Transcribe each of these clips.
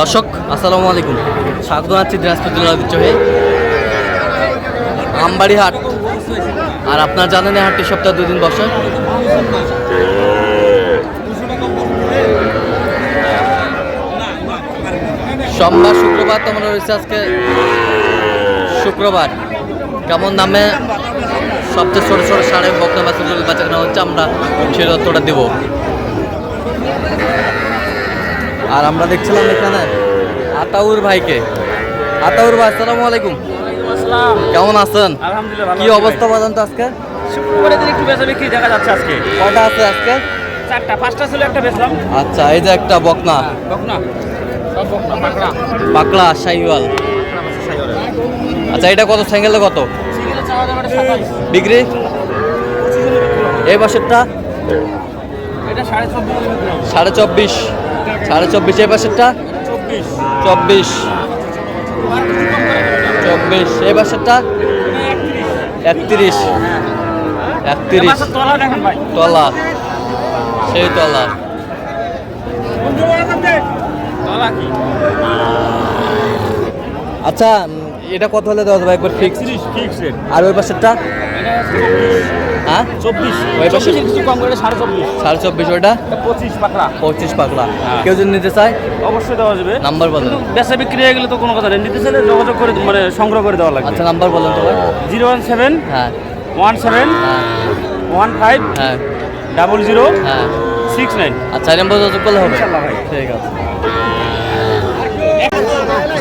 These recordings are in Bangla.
দর্শক, আসসালামু আলাইকুম। স্বাগত জানাচ্ছি দিনাজপুর জেলার ঐতিহ্যে আমবাড়ি হাট আর আপনার জানেন এই হাটটি সপ্তাহে দুদিন বসে। সোমবার, শুক্রবার তোমরা রয়েছে আজকে শুক্রবার। কেমন দামে সবচেয়ে ছোটো ছোটো সাড়ে বকনা বাচ্চাগুলো বাচ্চা কেনা হচ্ছে, আমরা সেই তথ্যটা দেবো। আর আমরা দেখছিলাম এখানে আতাউর ভাইকে। আতাউর ভাই আসসালামু আলাইকুম। আসসালাম। কেমন আছেন? কি অবস্থা বলেন তো আজকে একটু বেচা বিক্রি দেখা যাচ্ছে আজকে। কটা আছে আজকে? চারটা পাঁচটা ছিল একটা বেচলাম। আচ্ছা এই যে একটা বকনা। বকনা। সব বকনা পাকড়া। শাহিওয়াল আচ্ছা এটা কত? সাইকেলে কত? বিক্রি? এই বছরটা এটা সাড়ে চব্বিশ। সাড়ে চব্বিশ এই বছরটা চব্বিশ। চব্বিশ এই বছরটা একত্রিশ। একত্রিশ। তলা। ভাই সেই তলা। আচ্ছা এটা কত হলে দেওয়া যাবে একবার ফিক্স আর ওই পাশেরটা? হ্যাঁ? চব্বিশ। চব্বিশের কিছু কম করে সাড়ে চব্বিশ। সাড়ে চব্বিশ পঁচিশ পাকড়া। পঁচিশ পাকড়া। হ্যাঁ। কেউ যদি নিতে চায়? অবশ্যই দেওয়া যাবে। নাম্বার বলেন বিক্রি হয়ে গেলে তো কোনো কথা নেই। নিতে চাইলে যোগাযোগ করে মানে সংগ্রহ করে দেওয়া লাগবে। আচ্ছা নাম্বার বলেন তো জিরো ওয়ান সেভেন হ্যাঁ। ওয়ান সেভেন হ্যাঁ। ওয়ান ফাইভ হ্যাঁ। ডাবল জিরো হ্যাঁ। Six nine. আচ্ছা নাম্বার যোগাযোগ করলে হবে? ভাই। ঠিক আছে।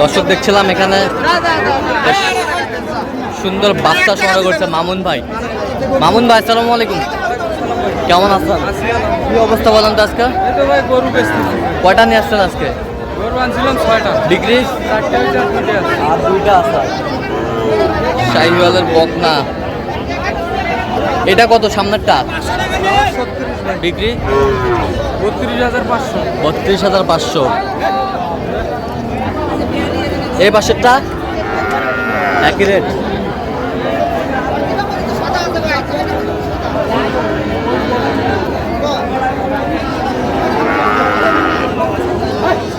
দর্শক দেখছিলাম এখানে সুন্দর বাচ্চা সংগ্রহ করছে মামুন ভাই। মামুন ভাই আসসালামু আলাইকুম। কেমন আছেন? কি অবস্থা বলেন তো আজকে? কয়টা নিয়ে আসছেন আজকে? ডিগ্রি? আর দুইটা আছে। শাহিওয়ালের বকনা। এটা কত সামনেরটা? ডিগ্রি? বত্রিশ হাজার পাঁচশো। বত্রিশ হাজার পাঁচশো। এই পাশেরটা? একই রেট।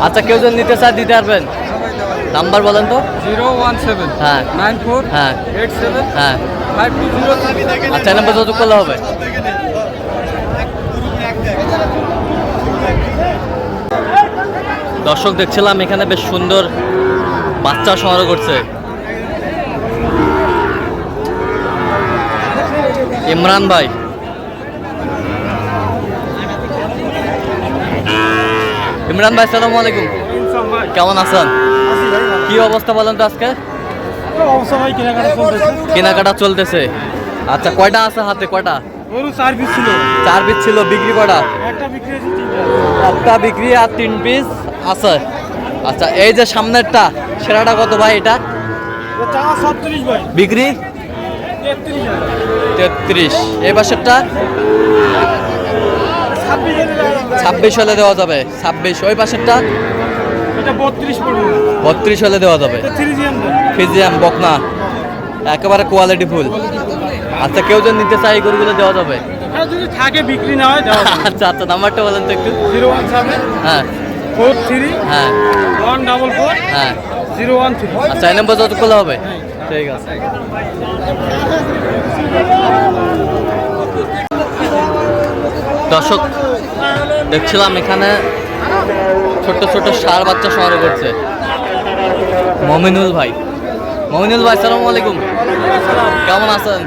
আচ্ছা কেউ যদি নিতে চায় দিতে পারবেন। নাম্বার বলেন তো। জিরো ওয়ান সেভেন হ্যাঁ। নাইন ফোর হ্যাঁ। এইট সেভেন হ্যাঁ। Five two zero. আচ্ছা নাম্বার যত করলে হবে। দর্শক দেখছিলাম এখানে বেশ সুন্দর বাচ্চা সংগ্রহ করছে। ইমরান ভাই ইমরান ভাই সালামু আলাইকুম। কেমন আছেন? কি অবস্থা বলেন তো আজকে? কেনাকাটা চলতেছে। আচ্ছা কয়টা আছে হাতে? কয়টা? চার পিস ছিল চার পিস ছিল। বিক্রি কয়টা? একটা বিক্রি আর তিন পিস আছে। আচ্ছা এই যে সামনেরটা, সেরাটা কত ভাই এটা? বিক্রি? তেত্রিশ। এই পাশেরটা? ছাব্বিশ হলে দেওয়া যাবে। ছাব্বিশ ওই পাশেরটা? বত্রিশ হলে দেওয়া যাবে। ফিজিয়াম বকনা। একেবারে কোয়ালিটি ফুল আচ্ছা কেউ যদি নিতে চাই গরুগুলো দেওয়া যাবে। যদি থাকে বিক্রি না হয় আচ্ছা আচ্ছা নাম্বারটা বলেন তো একটু। জিরো ওয়ান সেভেন হ্যাঁ। ফোর থ্রি হ্যাঁ। ওয়ান ডাবল ফোর হ্যাঁ। Zero one three. আচ্ছা এই নাম্বার যত করলে হবে। ঠিক আছে। দর্শক দেখছিলাম এখানে ছোট্ট ছোট্ট সার বাচ্চা সংগ্রহ করছে। মমিনুল ভাই। মমিনুল ভাই সালাম আলাইকুম। কেমন আছেন?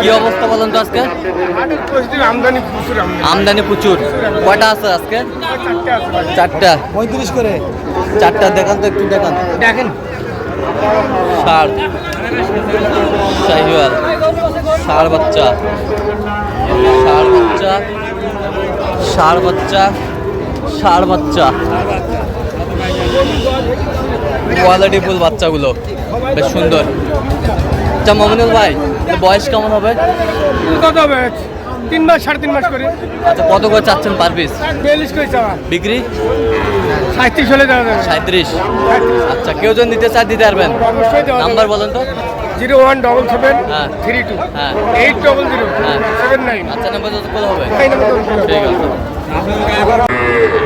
কি অবস্থা বলেন তো আজকে? আমদানি প্রচুর। কয়টা আছে আজকে? চারটা। পঁয়ত্রিশ করে চারটা। দেখান তো একটু দেখান। দেখেন। ষাড় শাহিওয়াল বাচ্চা। ষাড় বাচ্চা। ষাড় বাচ্চা ষাড় বাচ্চা। কোয়ালিটি ফুল বাচ্চাগুলো বেশ সুন্দর। আচ্ছা মমিনুল ভাই বয়স কেমন হবে? কত হবে? তিন মাস সাড়ে তিন মাস করে। আচ্ছা কত করে চাচ্ছেন পার পিস বিয়াল্লিশ করে চাওয়া। বিক্রি? সাঁত্রিশ হলে দেওয়া যাবে। সাঁত্রিশ। আচ্ছা কেউ যদি নিতে চায় দিতে পারবেন। নাম্বার বলেন তো। জিরো ওয়ান ডবল সেভেন হ্যাঁ। Three two. হ্যাঁ। এইট ডবল জিরো হ্যাঁ। Seven nine. আচ্ছা নাম্বার যত করে হবে? ঠিক আছে।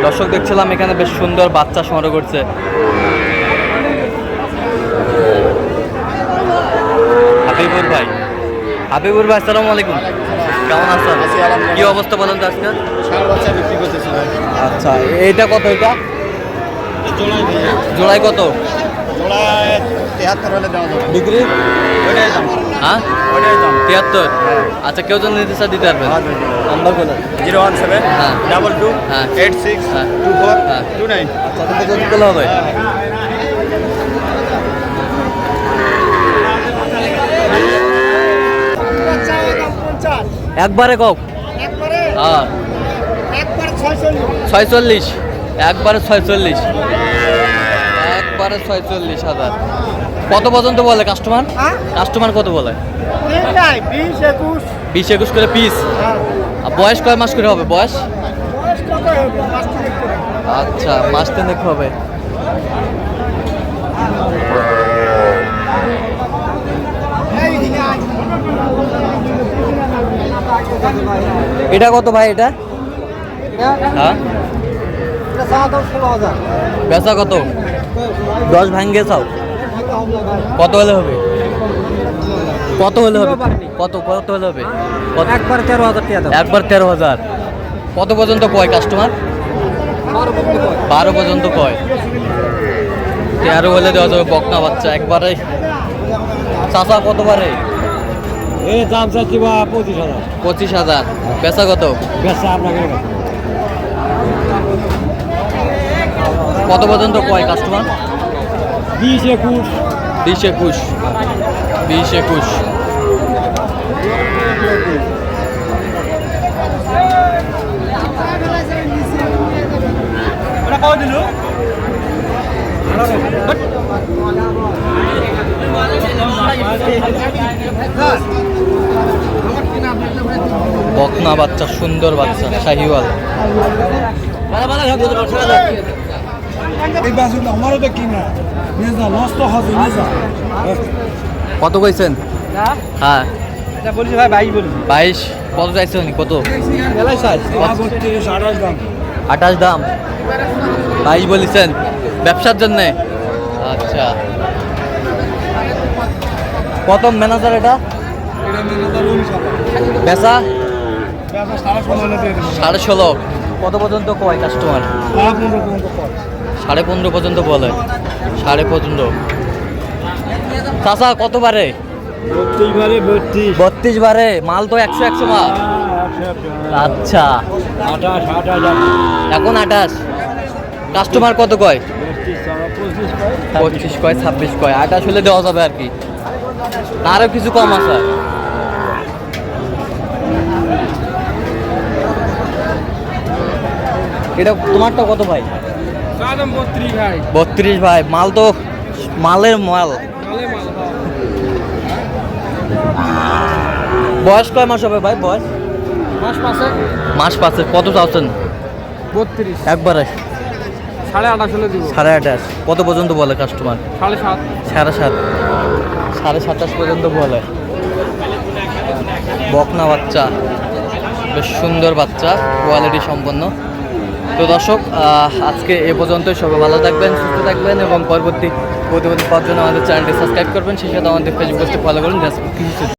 দর্শক দেখছিলাম এখানে বেশ সুন্দর বাচ্চা সংগ্রহ করছে। হাবিবুর ভাই। হাবিবুর ভাই আসসালামু আলাইকুম। কেমন আছেন? কি অবস্থা বলেন তো আজকে? আচ্ছা এইটা কত এটা? জোড়াই কত? ডিগ্রি হ্যাঁ? তিয়াত্তর? আচ্ছা কেউ জন নিতে চায় দিতে পারবেন। নাম্বার বলেন জিরো ওয়ান সেভেন হ্যাঁ। ডাবল টু হ্যাঁ। এইট সিক্স হ্যাঁ। টু ফোর হ্যাঁ। Two nine. আচ্ছা যদি দিলে হবে। একবারে কক হ্যাঁ। ছয়চল্লিশ। একবারে ছয়চল্লিশ। একবারে ছয়চল্লিশ হাজার। কত পর্যন্ত বলে কাস্টমার কাস্টমার কত বলে? বিশ একুশ। করে পিস আর বয়স কয় মাস করে হবে? বয়স? আচ্ছা মাস তিনেক হবে। এটা কত ভাই এটা? হ্যাঁ? বেচা কত? দশ ভাঙ্গে চাও। কত হলে হবে? কত হলে হবে? কত কত হলে হবে? কত? একবার তেরো হাজার একবার তেরো হাজার। কত পর্যন্ত কয় কাস্টমার বারো পর্যন্ত কয়। তেরো হলে দেওয়া যাবে বকনা বাচ্চা একবারে। চাষা কতবারে এই দাম চাচ্ছি বা পঁচিশ হাজার। পঁচিশ হাজার। বেচা কত? বেচা আপনাকে কত পর্যন্ত কয় কাস্টমার বিশ একুশ। বিশ একুশ। বিশ একুশ। বকনা বাচ্চা সুন্দর বাচ্চা শাহিওয়াল। এই বাসুটা আমারও তো কিনা। কত কইছেন? হ্যাঁ। বলছি ভাই ভাই বলছি। বাইশ? কত চাইছেন কত? আঠাশ দাম। আঠাশ দাম? বাইশ বলেছেন। ব্যবসার জন্যে? আচ্ছা। কত ম্যানেজার এটা? বেচা? সাড়ে ষোলো কত পর্যন্ত কয় কাস্টমার সাড়ে পনেরো পর্যন্ত বলে। সাড়ে পনেরো চাষা কত বারে বত্রিশ। বারে মাল তো একশো একশো মাল। আচ্ছা। আঠাশ আঠাশ এখন আঠাশ। কাস্টমার কত কয়? পঁচিশ কয়? ছাব্বিশ কয়। আঠাশ হলে দেওয়া যাবে আর কি। আরও কিছু কম আছে। এটা তোমারটা কত ভাই? বত্রিশ ভাই। মাল তো মালের মাল। বয়স কয় মাস হবে ভাই বয়স? মাস পাঁচে। কত চাচ্ছেন? বত্রিশ। একবারে। সাড়ে আঠাশ হলে দিব। সাড়ে আঠাশ কত পর্যন্ত বলে কাস্টমার সাড়ে সাত। সাড়ে সাত। সাড়ে সাতাশ পর্যন্ত বলে। বকনা বাচ্চা বেশ সুন্দর বাচ্চা কোয়ালিটি সম্পন্ন। তো দর্শক আজকে এ পর্যন্তই। সবাই ভালো থাকবেন, সুস্থ থাকবেন এবং পরবর্তী প্রতিবেদন পাওয়ার জন্য আমাদের চ্যানেলটি সাবস্ক্রাইব করবেন। সেই সাথে আমাদের ফেসবুক ফলো করুন।